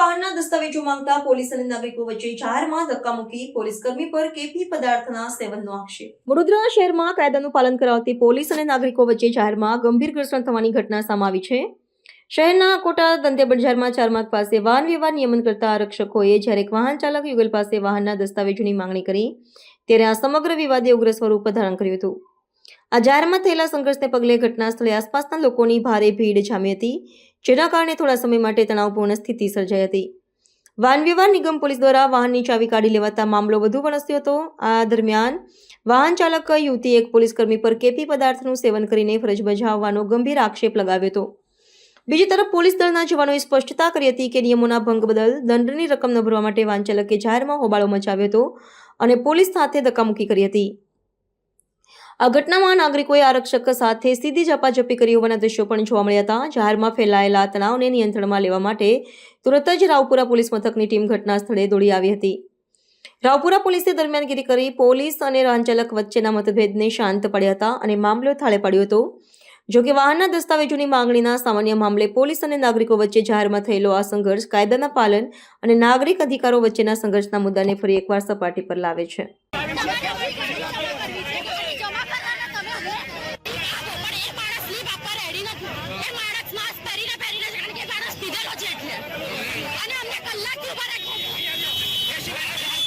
દસ્તાવેજો માંગતા પોલીસ અને નાગરિકો વચ્ચે જાહેરમાં ધક્કામુક્કી પોલીસ કર્મી પર કેફી પદાર્થના સેવનનો આક્ષેપ. વડોદરા શહેરમાં કાયદાનું પાલન કરાવતી પોલીસ અને નાગરિકો વચ્ચે જાહેરમાં ગંભીર ઘર્ષણ થવાની ઘટના સામે આવી છે. શહેરના કોટા દંતે બજારમાં ચાર માર્ગ પાસે વાહન વ્યવહાર નિયમન કરતા આરક્ષકોએ જ્યારે એક વાહન ચાલક યુગલ પાસે વાહનના દસ્તાવેજોની માંગણી કરી, ત્યારે આ સમગ્ર વિવાદે ઉગ્ર સ્વરૂપ ધારણ કર્યું હતું. આ જાહેરમાં થયેલા સંઘર્ષને પગલે ઘટના સ્થળે આસપાસના લોકોની ભારે ભીડ જામી હતી, જેના કારણે થોડા સમય માટે તણાવપૂર્ણ સ્થિતિ સર્જાઈ હતી. વાહન વ્યવહાર નિગમ પોલીસ દ્વારા વાહનની ચાવી કાઢી લેવાતા મામલો વધુ વણસ્યો હતો. આ દરમિયાન વાહન ચાલક યુવતી એક પોલીસકર્મી પર કેફી પદાર્થનું સેવન કરીને ફરજ બજાવવાનો ગંભીર આક્ષેપ લગાવ્યો હતો. બીજી તરફ પોલીસ દળના જવાનોએ સ્પષ્ટતા કરી હતી કે નિયમોના ભંગ બદલ દંડની રકમ ન ભરવા માટે વાહન ચાલકે જાહેરમાં હોબાળો મચાવ્યો હતો અને પોલીસ સાથે ધક્કામુક્કી કરી હતી. આ ઘટનામાં નાગરિકોએ આરક્ષક સાથે સીધી ઝપાઝપી કરી હોવાના દ્રશ્યો પણ જોવા મળ્યા હતા. જાહેરમાં ફેલાયેલા તણાવને નિયંત્રણમાં લેવા માટે તુરત જ રાવપુરા પોલીસ મથકની ટીમ ઘટના સ્થળે દોડી આવી હતી. રાવપુરા પોલીસે દરમિયાનગીરી કરી પોલીસ અને વાહનચાલક વચ્ચેના મતભેદને શાંત પડ્યા હતા અને મામલો થાળે પડ્યો હતો. જોકે વાહનના દસ્તાવેજોની માંગણીના સામાન્ય મામલે પોલીસ અને નાગરિકો વચ્ચે જાહેરમાં થયેલો આ સંઘર્ષ કાયદાના પાલન અને નાગરિક અધિકારો વચ્ચેના સંઘર્ષના મુદ્દાને ફરી એકવાર સપાટી પર લાવે છે. para